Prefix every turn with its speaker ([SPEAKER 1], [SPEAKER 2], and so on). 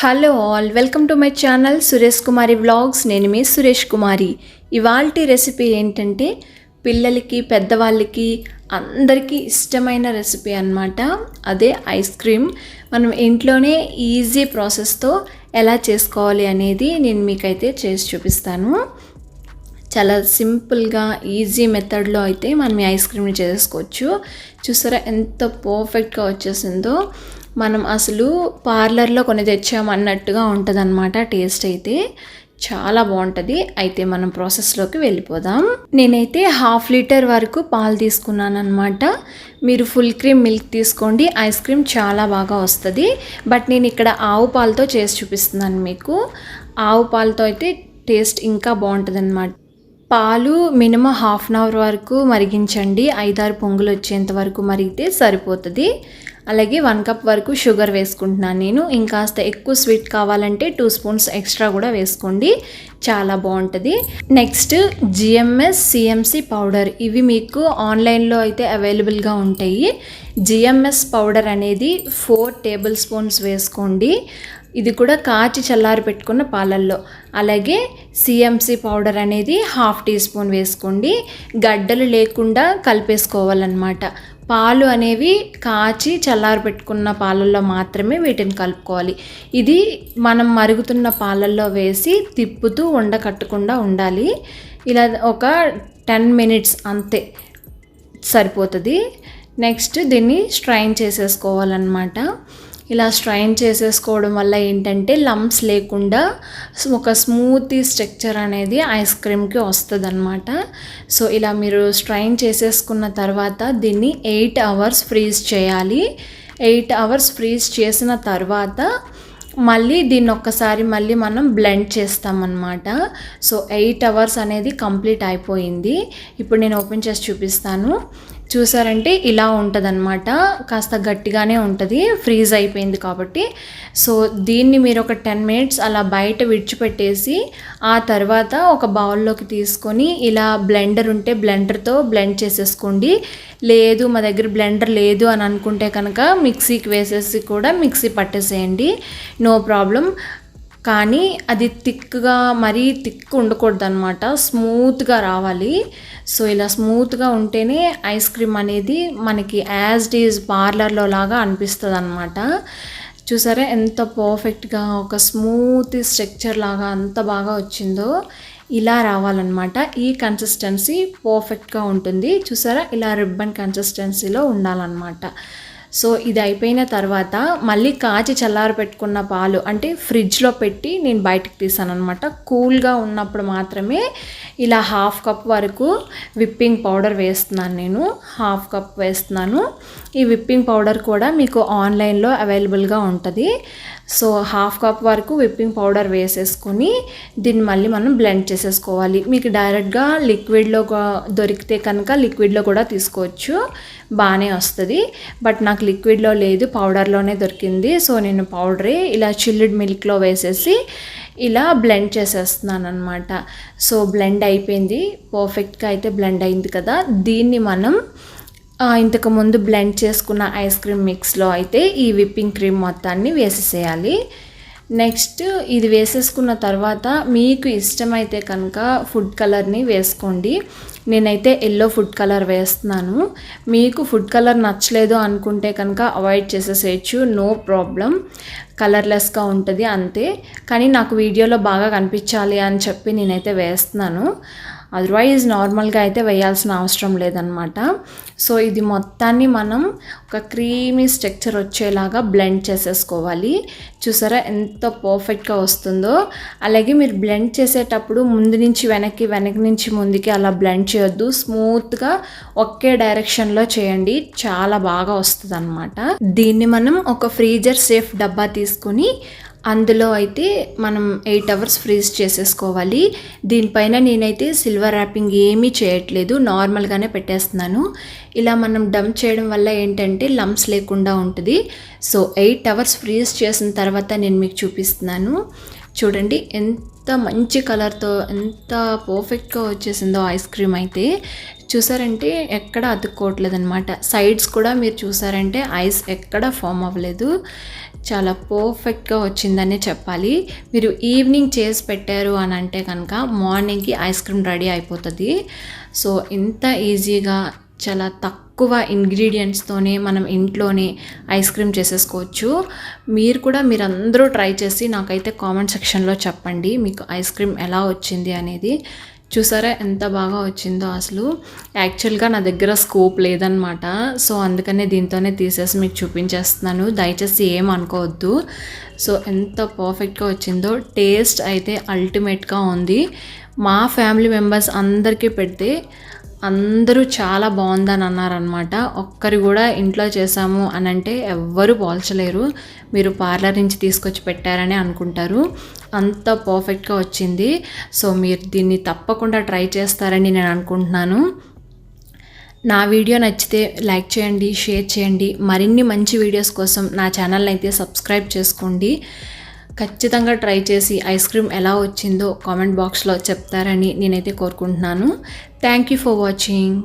[SPEAKER 1] Hello all welcome to my channel Suresh Kumari vlogs నేను మీ సురేష్ కుమారి ఇవాల్టి రెసిపీ ఏంటంటే పిల్లలకి పెద్దవాళ్ళకి అందరికీ ఇష్టమైన రెసిపీ అన్నమాట. అదే ఐస్ క్రీమ్ మనం ఇంట్లోనే ఈజీ ప్రాసెస్తో ఎలా చేసుకోవాలి అనేది నేను మీకైతే చేసి చూపిస్తాను. చాలా సింపుల్గా ఈజీ మెథడ్లో అయితే మనం ఈ ఐస్ క్రీమ్ని చేసుకోవచ్చు. చూసారా ఎంత పర్ఫెక్ట్గా వచ్చేసిందో. మనం అసలు పార్లర్లో కొన్ని తెచ్చామన్నట్టుగా ఉంటుంది అనమాట టేస్ట్ అయితే. చాలా బాగుంటుంది. అయితే మనం ప్రాసెస్లోకి వెళ్ళిపోదాం. నేనైతే హాఫ్ లీటర్ వరకు పాలు తీసుకున్నాను అనమాట మీరు ఫుల్ క్రీమ్ మిల్క్ తీసుకోండి. ఐస్ క్రీమ్ చాలా బాగా వస్తుంది. బట్ నేను ఇక్కడ ఆవు పాలతో చేసి చూపిస్తున్నాను మీకు. ఆవు పాలతో అయితే టేస్ట్ ఇంకా బాగుంటుంది అనమాట పాలు మినిమం హాఫ్ అన్ అవర్ వరకు మరిగించండి. ఐదారు పొంగులు వచ్చేంత వరకు మరిగితే సరిపోతుంది. అలాగే వన్ కప్ వరకు షుగర్ వేసుకుంటున్నాను నేను. ఇంకాస్త ఎక్కువ స్వీట్ కావాలంటే టూ స్పూన్స్ ఎక్స్ట్రా కూడా వేసుకోండి. చాలా బాగుంటుంది. Next GMS CMC powder. ఇవి మీకు ఆన్లైన్లో అయితే అవైలబుల్గా ఉంటాయి. జిఎంఎస్ పౌడర్ అనేది ఫోర్ టేబుల్ స్పూన్స్ వేసుకోండి. ఇది కూడా కాచి చల్లారి పెట్టుకున్న పాలల్లో. అలాగే సిఎంసి పౌడర్ అనేది హాఫ్ టీ స్పూన్ వేసుకోండి. గడ్డలు లేకుండా కలిపేసుకోవాలన్నమాట. పాలు అనేవి కాచి చల్లారి పెట్టుకున్న పాలల్లో మాత్రమే వీటిని కలుపుకోవాలి. ఇది మనం మరుగుతున్న పాలల్లో వేసి తిప్పుతూ ఉండకట్టకుండా ఉండాలి. ఇలా ఒక టెన్ మినిట్స్ అంతే సరిపోతుంది. నెక్స్ట్ దీన్ని స్ట్రైన్ చేసేసుకోవాలన్నమాట. ఇలా స్ట్రైన్ చేసేసుకోవడం వల్ల ఏంటంటే లంప్స్ లేకుండా ఒక స్మూతీ స్ట్రక్చర్ అనేది ఐస్ క్రీమ్కి వస్తుంది అనమాట సో ఇలా మీరు స్ట్రైన్ చేసేసుకున్న తర్వాత దీన్ని ఎయిట్ అవర్స్ ఫ్రీజ్ చేయాలి. ఎయిట్ అవర్స్ ఫ్రీజ్ చేసిన తర్వాత మళ్ళీ దీన్ని ఒక్కసారి మళ్ళీ మనం బ్లెండ్ చేస్తామన్నమాట. సో ఎయిట్ అవర్స్ అనేది కంప్లీట్ అయిపోయింది. ఇప్పుడు నేను ఓపెన్ చేసి చూపిస్తాను. చూసారంటే ఇలా ఉంటుందన్నమాట. కాస్త గట్టిగానే ఉంటుంది. ఫ్రీజ్ అయిపోయింది కాబట్టి. సో దీన్ని మీరు ఒక టెన్ మినిట్స్ అలా బయట విడిచిపెట్టేసి ఆ తర్వాత ఒక బౌల్లోకి తీసుకొని ఇలా బ్లెండర్ ఉంటే బ్లెండర్తో బ్లెండ్ చేసేసుకోండి. లేదు మా దగ్గర బ్లెండర్ లేదు అని అనుకుంటే కనుక మిక్సీకి వేసేసి కూడా మిక్సీ పట్టేసేయండి. No problem. కానీ అది థిక్గా మరీ థిక్ ఉండకూడదు అనమాట స్మూత్గా రావాలి. సో ఇలా స్మూత్గా ఉంటేనే ఐస్ క్రీమ్ అనేది మనకి యాజ్ ఈజ్ పార్లర్లో లాగా అనిపిస్తుంది అనమాట చూసారా ఎంత పర్ఫెక్ట్గా ఒక స్మూత్ స్ట్రక్చర్ లాగా అంత బాగా వచ్చిందో. ఇలా రావాలన్నమాట. ఈ కన్సిస్టెన్సీ పర్ఫెక్ట్గా ఉంటుంది. చూసారా? ఇలా రిబ్బన్ కన్సిస్టెన్సీలో ఉండాలన్నమాట. సో ఇది అయిపోయిన తర్వాత మళ్ళీ కాచి చల్లారి పెట్టుకున్న పాలు అంటే ఫ్రిడ్జ్లో పెట్టి నేను బయటకు తీసాను అనమాట కూల్గా ఉన్నప్పుడు మాత్రమే ఇలా హాఫ్ కప్ వరకు విప్పింగ్ పౌడర్ వేస్తున్నాను నేను. హాఫ్ కప్ వేస్తున్నాను. ఈ విప్పింగ్ పౌడర్ కూడా మీకు ఆన్లైన్లో అవైలబుల్గా ఉంటుంది. సో హాఫ్ కప్ వరకు విప్పింగ్ పౌడర్ వేసేసుకొని దీన్ని మళ్ళీ మనం బ్లెండ్ చేసేసుకోవాలి. మీకు డైరెక్ట్గా లిక్విడ్లో దొరికితే కనుక లిక్విడ్లో కూడా తీసుకోవచ్చు. బాగానే వస్తుంది. బట్ నాకు లిక్విడ్లో లేదు పౌడర్లోనే దొరికింది. సో నేను పౌడరే ఇలా చిల్లుడ్ మిల్క్లో వేసేసి ఇలా బ్లెండ్ చేసేస్తున్నాను అనమాట సో బ్లెండ్ అయిపోయింది. పర్ఫెక్ట్గా అయితే బ్లెండ్ అయింది కదా. దీన్ని మనం ఇంతకుముందు బ్లెండ్ చేసుకున్న ఐస్ క్రీమ్ మిక్స్లో అయితే ఈ విప్పింగ్ క్రీమ్ మొత్తాన్ని వేసేసేయాలి. నెక్స్ట్ ఇది వేసేసుకున్న తర్వాత మీకు ఇష్టమైతే కనుక ఫుడ్ కలర్ని వేసుకోండి. నేనైతే ఎల్లో ఫుడ్ కలర్ వేస్తున్నాను. మీకు ఫుడ్ కలర్ నచ్చలేదు అనుకుంటే కనుక అవాయిడ్ చేసేసేయచ్చు. No problem. కలర్లెస్గా ఉంటుంది అంతే. కానీ నాకు వీడియోలో బాగా కనిపించాలి అని చెప్పి నేనైతే వేస్తున్నాను. అదర్వైజ్ నార్మల్గా అయితే వేయాల్సిన అవసరం లేదనమాట సో ఇది మొత్తాన్ని మనం ఒక క్రీమీ స్ట్రక్చర్ వచ్చేలాగా బ్లెండ్ చేసేసుకోవాలి. చూసారా ఎంత పర్ఫెక్ట్గా వస్తుందో? అలాగే మీరు బ్లెండ్ చేసేటప్పుడు ముందు నుంచి వెనక్కి వెనక్కి నుంచి ముందుకి అలా బ్లెండ్ చేయొద్దు. స్మూత్గా ఒకే డైరెక్షన్లో చేయండి. చాలా బాగా వస్తుంది అనమాట దీన్ని మనం ఒక ఫ్రీజర్ సేఫ్ డబ్బా తీసుకొని అందులో అయితే మనం ఎయిట్ అవర్స్ ఫ్రీజ్ చేసేసుకోవాలి. దీనిపైన నేనైతే సిల్వర్ ర్యాపింగ్ ఏమీ చేయట్లేదు. నార్మల్గానే పెట్టేస్తున్నాను. ఇలా మనం డంప్ చేయడం వల్ల ఏంటంటే లంప్స్ లేకుండా ఉంటుంది. సో ఎయిట్ అవర్స్ ఫ్రీజ్ చేసిన తర్వాత నేను మీకు చూపిస్తున్నాను. చూడండి ఎంత మంచి కలర్తో ఎంత పర్ఫెక్ట్గా వచ్చేసిందో ఐస్ క్రీమ్ అయితే. చూసారంటే ఎక్కడ అతుక్కోవట్లేదు అనమాట సైడ్స్ కూడా మీరు చూసారంటే ఐస్ ఎక్కడ ఫామ్ అవ్వలేదు. చాలా పర్ఫెక్ట్గా వచ్చిందనే చెప్పాలి. మీరు ఈవినింగ్ చేసి పెట్టారు అని అంటే కనుక మార్నింగ్కి ఐస్ క్రీమ్ రెడీ అయిపోతుంది. సో ఇంత ఈజీగా చాలా తక్కువ ఇంగ్రీడియంట్స్తోనే మనం ఇంట్లోనే ఐస్ క్రీమ్ చేసేసుకోవచ్చు. మీరు కూడా మీరందరూ ట్రై చేసి నాకైతే కామెంట్ సెక్షన్లో చెప్పండి మీకు ఐస్ క్రీమ్ ఎలా వచ్చింది అనేది. చూసారా ఎంత బాగా వచ్చిందో అసలు. యాక్చువల్గా నా దగ్గర స్కోప్ లేదనమాట సో అందుకనే దీంతోనే తీసేసి మీకు చూపించేస్తున్నాను. దయచేసి ఏం అనుకోవద్దు. సో ఎంత పర్ఫెక్ట్గా వచ్చిందో. టేస్ట్ అయితే అల్టిమేట్గా ఉంది. మా ఫ్యామిలీ మెంబర్స్ అందరికీ పెడితే అందరూ చాలా బాగుందని అన్నారనమాట ఒక్కరు కూడా ఇంట్లో చేసాము అని అంటే ఎవ్వరూ పోల్చలేరు. మీరు పార్లర్ నుంచి తీసుకొచ్చి పెట్టారని అనుకుంటారు. అంత పర్ఫెక్ట్గా వచ్చింది. సో మీరు దీన్ని తప్పకుండా ట్రై చేస్తారని నేను అనుకుంటున్నాను. నా వీడియో నచ్చితే లైక్ చేయండి షేర్ చేయండి. మరిన్ని మంచి వీడియోస్ కోసం నా ఛానల్ అయితే సబ్స్క్రైబ్ చేసుకోండి. ఖచ్చితంగా ట్రై చేసి ఐస్ క్రీమ్ ఎలా వచ్చిందో కామెంట్ బాక్స్లో చెప్తారని నేనైతే కోరుకుంటున్నాను. Thank you for watching